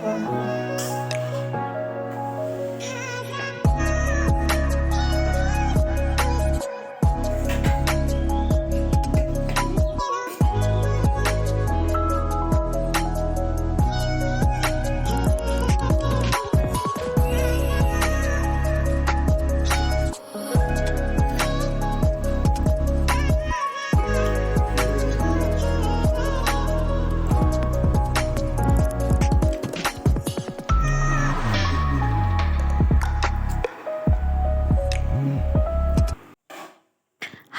করে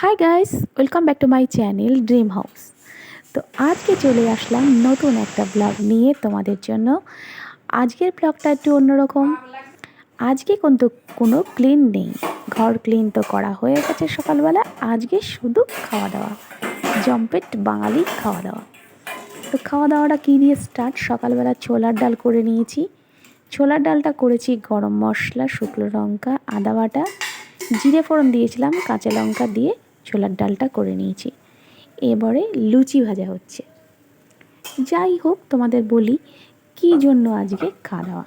hi guys welcome back to my channel dream house তো আজকে চলে আসলাম নতুন একটা ব্লগ নিয়ে তোমাদের জন্য। আজকের ব্লগটা একটু অন্যরকম। আজকে কিন্তু কোনো ক্লিন নেই। ঘর ক্লিন তো করা হয়ে গেছে সকালবেলা। আজকে শুধু খাওয়া দাওয়া জম্পেট বাঙালি খাওয়া দাওয়া তো খাওয়া দাওয়াটা কী দিয়ে স্টার্ট সকালবেলা ছোলার ডাল করে নিয়েছি। ছোলার ডালটা করেছি গরম মশলা, শুকনো লঙ্কা, আদা বাটা। জিরে ফোড়ন দিয়েছিলাম, কাঁচা লঙ্কা দিয়ে। ছোলার ডালটা করে নিয়েছি। এবারে লুচি ভাজা হচ্ছে। যাই হোক, তোমাদের বলি কী জন্য আজকে খাওয়া দাওয়া?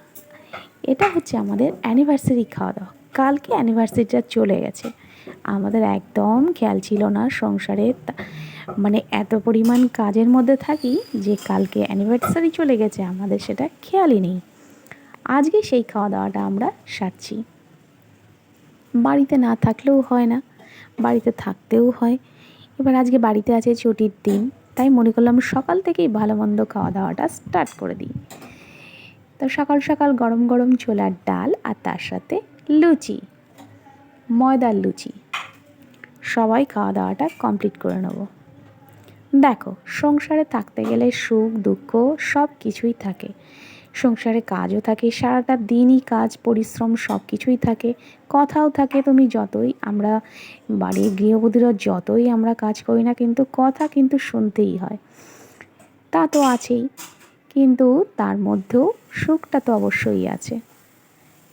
এটা হচ্ছে আমাদের অ্যানিভার্সারি খাওয়া দাওয়া। কালকে অ্যানিভার্সারিটা চলে গেছে। আমাদের একদম খেয়াল ছিল না সংসারে মানে এত পরিমাণ কাজের মধ্যে থাকি যে কালকে অ্যানিভার্সারি চলে গেছে, আমাদের সেটা খেয়ালই নেই। আজকে সেই খাওয়া দাওয়াটা আমরা সারছি। বাড়িতে না থাকলেও হয় না। বাড়িতে থাকতেও হয়। এবার আজকে বাড়িতে আছে ছুটির দিন, তাই মনে করলাম সকাল থেকেই ভালো মন্দ খাওয়া দাওয়াটা স্টার্ট করে দিই। তো সকাল সকাল গরম গরম ছোলার ডাল আর তার সাথে লুচি, ময়দার লুচি। সবাই খাওয়া দাওয়াটা কমপ্লিট করে নেব। দেখো, সংসারে থাকতে গেলে সুখ, দুঃখ সব কিছুই থাকে। সংসারে কাজও থাকে, সারাটা দিনই কাজ, পরিশ্রম সব কিছুই থাকে, কথাও থাকে তুমি যতই, আমরা বাড়ির গৃহবধূরা যতই আমরা কাজ করি না কিন্তু কথা কিন্তু শুনতেই হয়। তা তো আছেই, কিন্তু তার মধ্যেও সুখটা তো অবশ্যই আছে।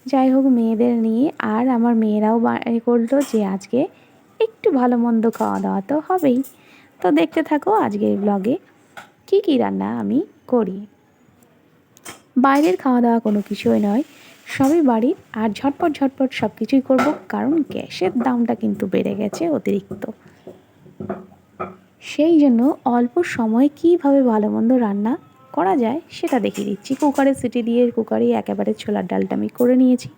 যাই হোক, মেয়েদের নিয়ে আর আমার মেয়েরাও করল যে আজকে একটু ভালো মন্দ খাওয়া দাওয়া তো হবেই। তো দেখতে থাকো আজকের ব্লগে কী কী রান্না আমি করি। বাইরের খাওয়া দাওয়া কোনো কিছুই নয়। সবই বাড়ির আর ঝটপট ঝটপট সব কিছুই করব কারণ গ্যাসের দামটা কিন্তু বেড়ে গেছে অতিরিক্ত। সেই জন্য অল্প সময়ে কীভাবে ভালো মন্দ রান্না করা যায় সেটা দেখিয়ে দিচ্ছি। কুকারে সিটি দিয়ে কুকারে একেবারে ছোলার ডালটা আমি করে নিয়েছি।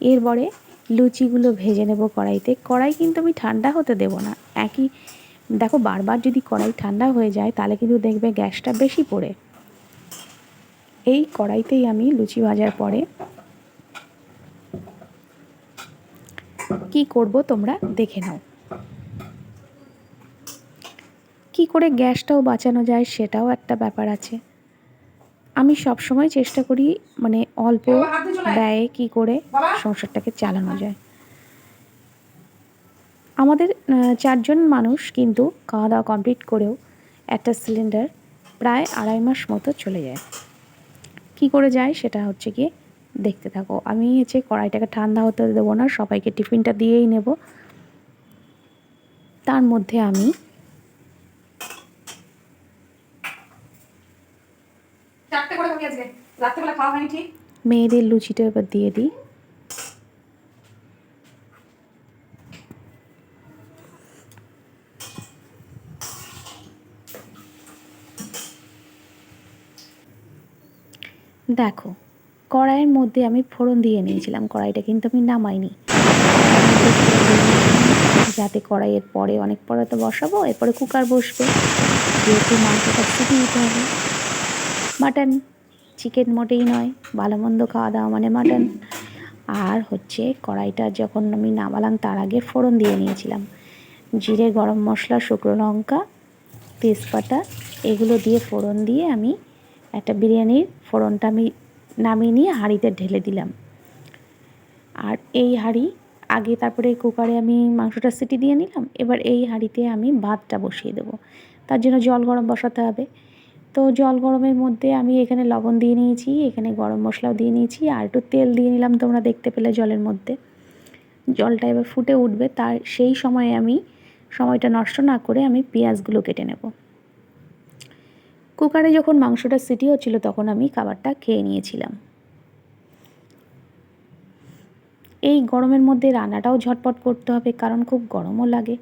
এরপরে লুচিগুলো ভেজে নেব কড়াইতে। কড়াই কিন্তু আমি ঠান্ডা হতে দেব না। একই, দেখো বারবার যদি কড়াই ঠান্ডা হয়ে যায় তাহলে কিন্তু দেখবে গ্যাসটা বেশি পড়ে। এই কড়াইতেই আমি লুচি ভাজার পরে কি করব তোমরা দেখে নাও। কি করে গ্যাসটাও বাঁচানো যায় সেটাও একটা ব্যাপার আছে। আমি সব সময় চেষ্টা করি মানে অল্প ব্যয়ে কি করে সংসারটাকে চালানো যায়। আমাদের চারজন মানুষ কিন্তু খাওয়া দাওয়া কমপ্লিট করেও একটা সিলিন্ডার প্রায় আড়াই মাস মতো চলে যায়। কি করে যায় সেটা হচ্ছে গিয়ে দেখতে থাকো। আমি হচ্ছে কড়াইটাকে ঠান্ডা হতে দেবো না সবাইকে টিফিনটা দিয়েই নেব। তার মধ্যে আমি মেয়েদের লুচিটা এবার দিয়ে দিই। দেখো, কড়াইয়ের মধ্যে আমি ফোড়ন দিয়ে নিয়েছিলাম, কড়াইটা কিন্তু আমি নামাইনি। যাতে কড়াইয়ের পরে অনেক পরে তো বসাবো, এরপরে কুকার বসবে। যেহেতু মাংসটা সিটি দিতে হবে। মাটন চিকেন মোটেই নয়, ভালো মন্দ খাওয়া দাওয়া মানে মাটন। আর হচ্ছে কড়াইটা যখন আমি নামালাম, তার আগে ফোড়ন দিয়ে নিয়েছিলাম। জিরে, গরম মশলা, শুকনো লঙ্কা, তেজপাতা, এগুলো দিয়ে ফোড়ন দিয়ে আমি একটা বিরিয়ানির ফোড়নটা আমি নামিয়ে নিয়ে হাঁড়িতে ঢেলে দিলাম। আর এই হাঁড়ি আগে তারপরে কুকারে আমি মাংসটা সিটি দিয়ে নিলাম, এবার এই হাঁড়িতে আমি ভাতটা বসিয়ে দেবো। তার জন্য জল গরম বসাতে হবে। তো জল গরমের মধ্যে আমি এখানে লবণ দিয়ে নিয়েছি, এখানে গরম মশলাও দিয়ে নিয়েছি, আর একটু তেল দিয়ে নিলাম তোমরা দেখতে পেলে জলের মধ্যে। জলটা এবার ফুটে উঠবে, তার সেই সময়ে আমি সময়টা নষ্ট না করে আমি পেঁয়াজগুলো কেটে নেব। কুকারে যখন মাংসটা সিটি হচ্ছিল, তখন আমি খাবারটা খেয়ে নিয়েছিলাম। এই গরমের মধ্যে রান্নাটাও ঝটপট করতে হবে, কারণ খুব গরমও লাগে।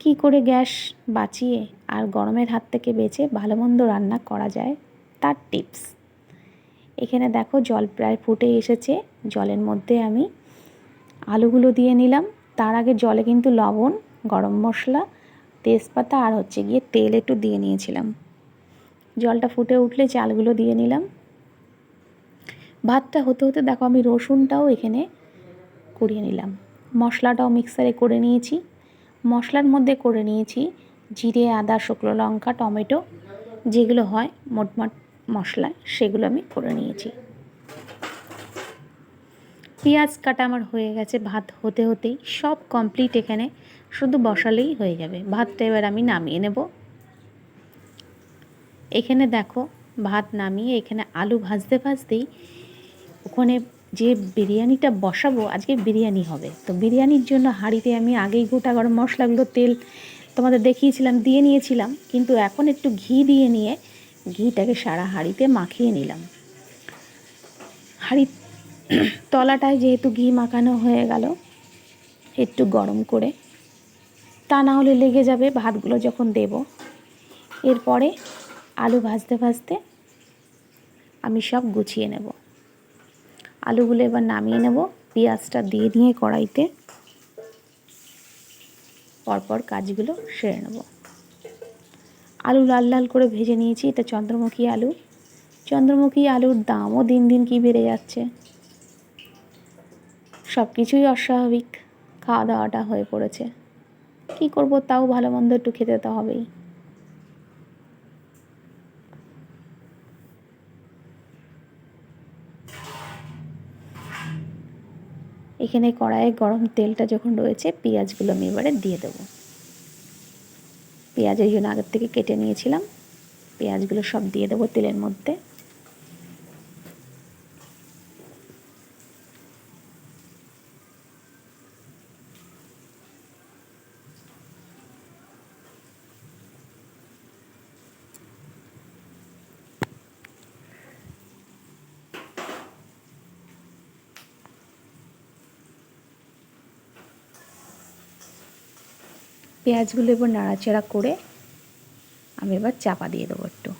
কি করে গ্যাস বাঁচিয়ে আর গরমের হাত থেকে বেঁচে ভালো মন্দ রান্না করা যায়, তার টিপস। এখানে দেখো, জল প্রায় ফুটে এসেছে। জলের মধ্যে আমি আলুগুলো দিয়ে নিলাম। তার আগে জলে কিন্তু লবণ, গরম মশলা, তেজপাতা আর হচ্ছে গিয়ে তেল একটু দিয়ে নিয়েছিলাম। জলটা ফুটে উঠলে চালগুলো দিয়ে নিলাম। ভাতটা হতে হতে দেখো আমি রসুনটাও এখানে করিয়ে নিলাম। মশলাটাও মিক্সারে করে নিয়েছি। মশলার মধ্যে করে নিয়েছি জিরে, আদা, শুকনো লঙ্কা, টমেটো, যেগুলো হয় মোটমাট মশলা, সেগুলো আমি করে নিয়েছি। পেঁয়াজ কাটা আমার হয়ে গেছে ভাত হতে হতেই। সব কমপ্লিট এখানে শুধু বসালেই হয়ে যাবে। ভাতটা এবার আমি নামিয়ে নেব। এখানে দেখো ভাত নামিয়ে এখানে আলু ভাজতে ভাজতেই ওখানে যে বিরিয়ানিটা বসাবো, আজকে বিরিয়ানি হবে। তো বিরিয়ানির জন্য হাঁড়িতে আমি আগেই গোটা গরম মশলাগুলো, তেল তোমাদের দেখিয়েছিলাম, দিয়ে নিয়েছিলাম। কিন্তু এখন একটু ঘি দিয়ে নিয়ে ঘিটাকে সারা হাঁড়িতে মাখিয়ে নিলাম। হাঁড়ির তলাটায় যেহেতু ঘি মাখানো হয়ে গেল, একটু গরম করে তা না হলে লেগে যাবে, ভাতগুলো যখন দেব। এরপরে আলু ভাজতে ভাজতে আমি সব গুছিয়ে নেব। আলুগুলো এবার নামিয়ে নেব, পেঁয়াজটা দিয়ে নিয়ে কড়াইতে। পরপর কাজগুলো সেরে নেব। আলু লাল লাল করে ভেজে নিয়েছি, এটা চন্দ্রমুখী আলু। চন্দ্রমুখী আলুর দামও দিন দিন কি বেড়ে যাচ্ছে। সব কিছুই অস্বাভাবিক, খাওয়া দাওয়াটা হয়ে পড়েছে। কি করব তাও ভালো মন্দ একটু খেতে তো হবেই। এখানে কড়াইয়ে গরম তেলটা যখন রয়েছে, পেঁয়াজগুলো আমি এবারে দিয়ে দেবো। পেঁয়াজের জন্য আগের থেকে কেটে নিয়েছিলাম। পেঁয়াজগুলো সব দিয়ে দেবো তেলের মধ্যে। পেঁয়াজগুলো এবার নাড়াচাড়া করে আমি এবার চাপা দিয়ে দেবো একটু।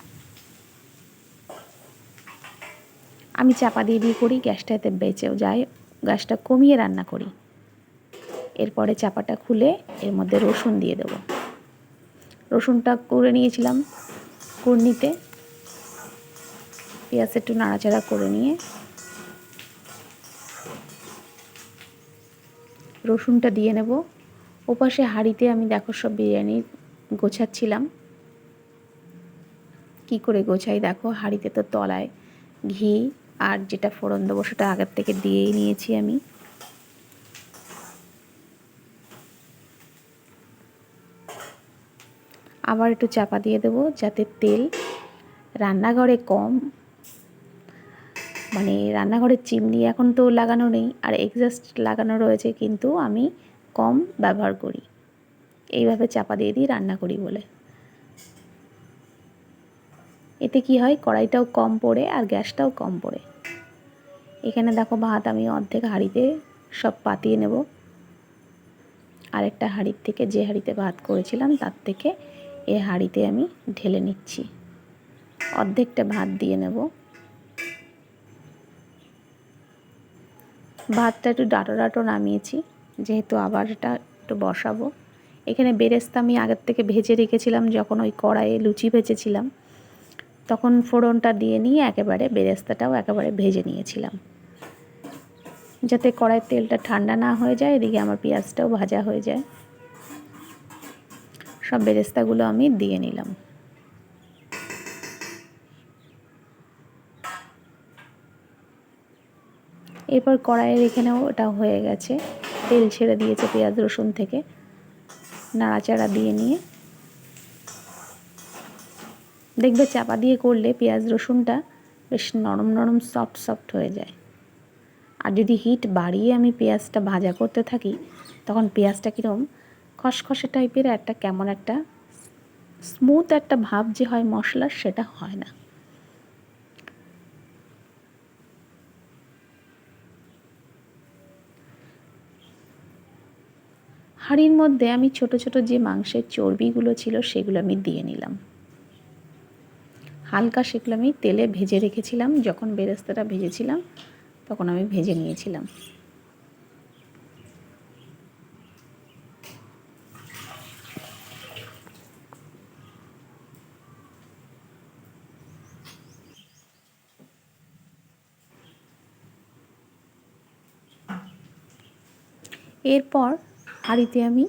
আমি চাপা দিয়ে দিয়ে করি, গ্যাসটা এতে বেঁচেও যায়, গ্যাসটা কমিয়ে রান্না করি। এরপরে চাপাটা খুলে এর মধ্যে রসুন দিয়ে দেবো। রসুনটা করে নিয়েছিলাম কুর্নিতে। পেঁয়াজ একটু নাড়াচাড়া করে নিয়ে রসুনটা দিয়ে নেব। ওপাশে হাঁড়িতে আমি দেখো সব বিরিয়ানি গোছাচ্ছিলাম। কি করে গোছাই দেখো? হাঁড়িতে তো তলায় ঘি আর যেটা ফোড়ন দেবো সেটা আগের থেকে দিয়েই নিয়েছি আমি। আবার একটু চাপা দিয়ে দেবো যাতে তেল রান্নাঘরে কম। মানে রান্নাঘরের চিমনি এখন তো লাগানো নেই আর এক্সস্ট লাগানো রয়েছে কিন্তু আমি কম ব্যবহার করি। এইভাবে চাপা দিয়ে দিই, রান্না করি বলে। এতে কি হয়? কড়াইটাও কম পড়ে আর গ্যাসটাও কম পড়ে। এখানে দেখো ভাত আমি অর্ধেক হাঁড়িতে সব পাতিয়ে নেব। আরেকটা হাঁড়ির থেকে যে হাঁড়িতে ভাত করেছিলাম, তার থেকে এ হাঁড়িতে আমি ঢেলে নিচ্ছি। অর্ধেকটা ভাত দিয়ে নেব। ভাতটা একটু ডাটো ডাটো নামিয়েছি। যেহেতু আবার এটা একটু বসাবো। এখানে বেরেস্তা আমি আগের থেকে ভেজে রেখেছিলাম, যখন ওই কড়াইয়ে লুচি ভেজেছিলাম, তখন ফোড়নটা দিয়ে নিয়ে একেবারে বেরেস্তাটাও একেবারে ভেজে নিয়েছিলাম। যাতে কড়াইয়ের তেলটা ঠান্ডা না হয়ে যায়, এদিকে আমার পেঁয়াজটাও ভাজা হয়ে যায়। সব বেরেস্তাগুলো আমি দিয়ে নিলাম। এরপর কড়াইয়ের এখানেও ওটা হয়ে গেছে। তেল ছেড়ে দিয়েছে পেঁয়াজ রসুন থেকে। নাড়াচাড়া দিয়ে নিয়ে। দেখবে চাপা দিয়ে করলে পেঁয়াজ রসুনটা বেশ নরম নরম সফট সফট হয়ে যায়। আর যদি হিট বাড়িয়ে আমি পেঁয়াজটা ভাজা করতে থাকি, তখন পেঁয়াজটা কীরকম খসখসে টাইপের একটা কেমন একটা স্মুথ একটা ভাব যে হয় মশলার, সেটা হয় না। হাঁড়ির মধ্যে আমি ছোট ছোট যে মাংসের চর্বিগুলো ছিল সেগুলো আমি দিয়ে নিলাম। হালকা সেগুলো আমি তেলে ভেজে রেখেছিলাম। যখন বেরেস্তাটা ভেজেছিলাম, তখন আমি ভেজে নিয়েছিলাম। এরপর হাঁড়িতে আমি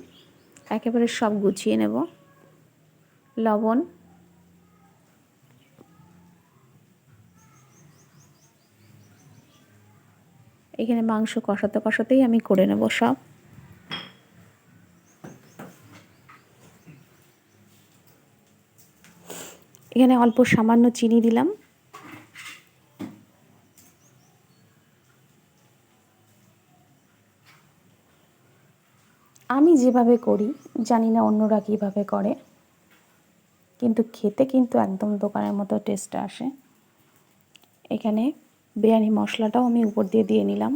একেবারে সব গুছিয়ে নেব। লবণ। এখানে মাংস কষাতে কষাতেই আমি করে নেব সব। এখানে অল্প সামান্য চিনি দিলাম। আমি যেভাবে করি, জানি না অন্যরা কীভাবে করে। কিন্তু খেতে কিন্তু একদম দোকানের মতো টেস্ট আসে। এখানে বিরিয়ানি মশলাটাও আমি উপর দিয়ে দিয়ে নিলাম।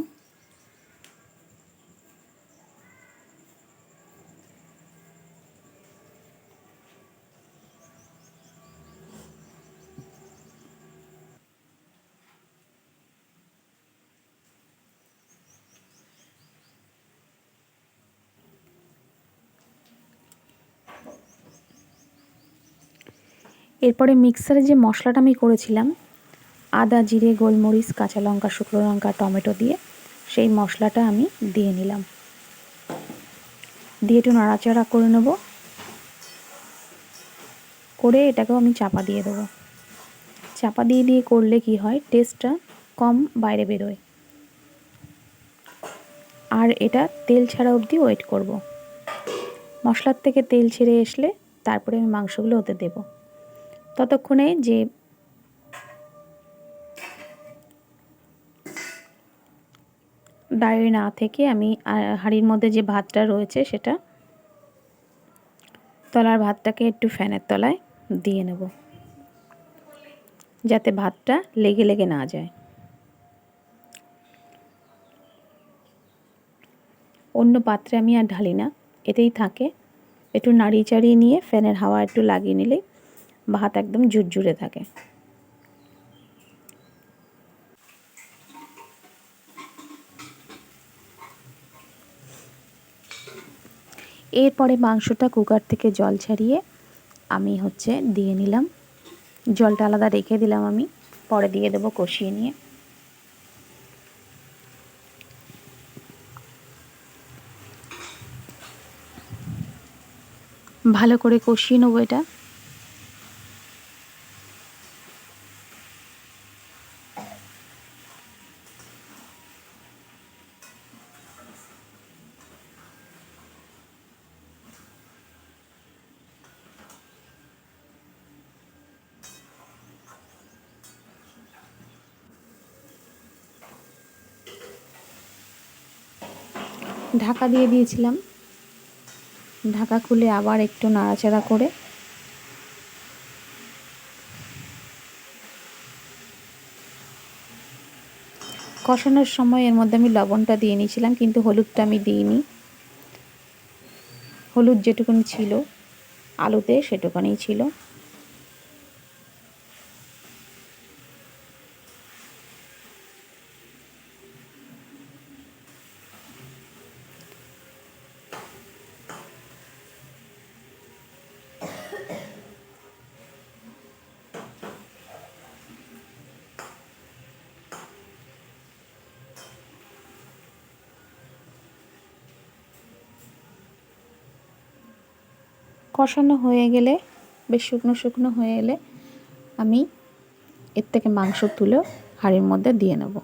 এরপরে মিক্সারে যে মশলাটা আমি করেছিলাম, আদা, জিরে, গোলমরিচ, কাঁচা লঙ্কা, শুকনো লঙ্কা, টমেটো দিয়ে সেই মশলাটা আমি দিয়ে নিলাম। দিয়ে একটু নাড়াচাড়া করে নেব। করে এটাকেও আমি চাপা দিয়ে দেবো। চাপা দিয়ে দিয়ে করলে কি হয় টেস্টটা কম বাইরে বেরোয়। আর এটা তেল ছাড়া অবধি ওয়েট করব। মশলার থেকে তেল ছেড়ে আসলে তারপরে আমি মাংসগুলো ওতে দেবো। ততক্ষণে যে দাঁড়িয়ে না থেকে আমি হাঁড়ির মধ্যে যে ভাতটা রয়েছে সেটা তলার ভাতটাকে একটু ফ্যানের তলায় দিয়ে নেব, যাতে ভাতটা লেগে লেগে না যায়। অন্য পাত্রে আমি আর ঢালি না, এতেই থাকে। একটু নাড়িয়ে চাড়িয়ে নিয়ে ফ্যানের হাওয়া একটু লাগিয়ে নিলেই ভাত একদম ঝুরঝুরে থাকে। এরপরে মাংসটা কুকার থেকে জল ছাড়িয়ে আমি হচ্ছে দিয়ে নিলাম। জলটা আলাদা রেখে দিলাম আমি, পরে দিয়ে দেবো কষিয়ে নিয়ে। ভালো করে কষিয়ে নেব এটা। ঢাকা দিয়ে দিয়েছিলাম। ঢাকা খুলে আবার একটু নাড়াচাড়া করে। কষানোর সময় এর মধ্যে আমি লবণটা দিয়ে নিয়েছিলাম, কিন্তু হলুদটা আমি দিইনি। হলুদ যেটুকুনি ছিল, আলুতে সেটুকুনি ছিল। কষানো হয়ে গেলে, বেশ শুকনো শুকনো হয়ে এলে আমি এর থেকে মাংস তুলে হাঁড়ির মধ্যে দিয়ে নেব।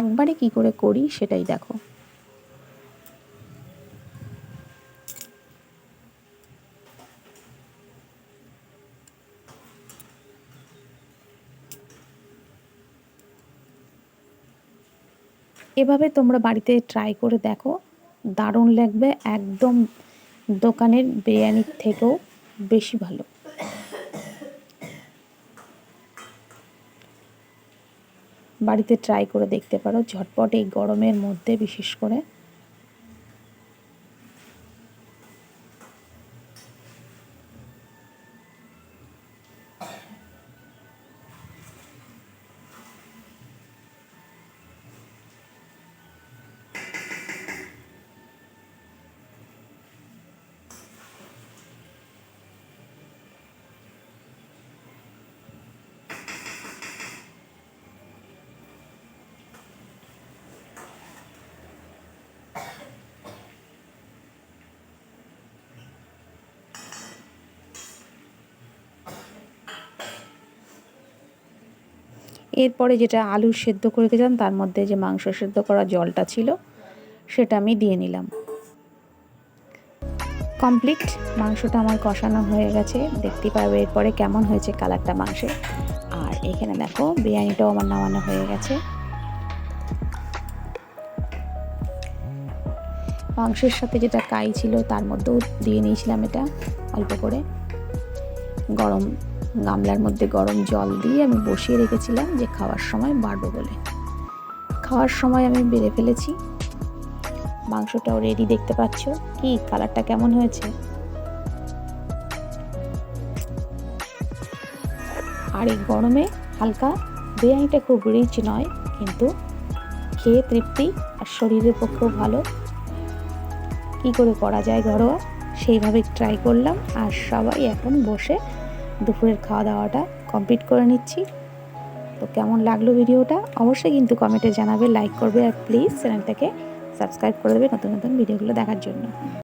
একবারে কি করে করি সেটাই দেখো। এভাবে তোমরা বাড়িতে ট্রাই করে দেখো। দারুণ লাগবে, একদম দোকানের বিরিয়ানির থেকেও বেশি ভালো। বাড়িতে ট্রাই করে দেখতে পারো। ঝটপট এই গরমের মধ্যে, বিশেষ করে এরপরে যেটা আলু সেদ্ধ করে রেখেছিলাম তার মধ্যে যে মাংস সেদ্ধ করা জলটা ছিল, সেটা আমি দিয়ে নিলাম। কমপ্লিট। মাংসটা আমার কষানো হয়ে গেছে। দেখতে পারবে এরপরে কেমন হয়েছে কালারটা মাংসের। আর এখানে দেখো, বিরিয়ানিটাও আমার নামানো হয়ে গেছে। মাংসের সাথে যেটা কাই ছিল, তার মধ্যেও দিয়ে নিয়েছিলাম এটা, অল্প করে। গরম গামলার মধ্যে গরম জল দিয়ে আমি বসিয়ে রেখেছিলাম যে খাওয়ার সময় বাড়বো বলে। খাওয়ার সময় আমি বেড়ে ফেলেছি। মাংসটাও রেডি দেখতে পাচ্ছ। কি কালারটা কেমন হয়েছে? আর এই গরমে হালকা বিরিয়ানিটা খুব রিচ নয়, কিন্তু খেয়ে তৃপ্তি আর শরীরের পক্ষেও ভালো। কি করে করা যায় ঘরোয়া? সেইভাবে ট্রাই করলাম আর সবাই এখন বসে দুপুরের খাওয়া দাওয়াটা কমপ্লিট করে নিচ্ছি। তো কেমন লাগল ভিডিওটা? অবশ্যই কিন্তু কমেন্টে জানাবে লাইক করবে আর প্লিজ চ্যানেলটাকে সাবস্ক্রাইব করে দেবে নতুন নতুন ভিডিওগুলো দেখার জন্য।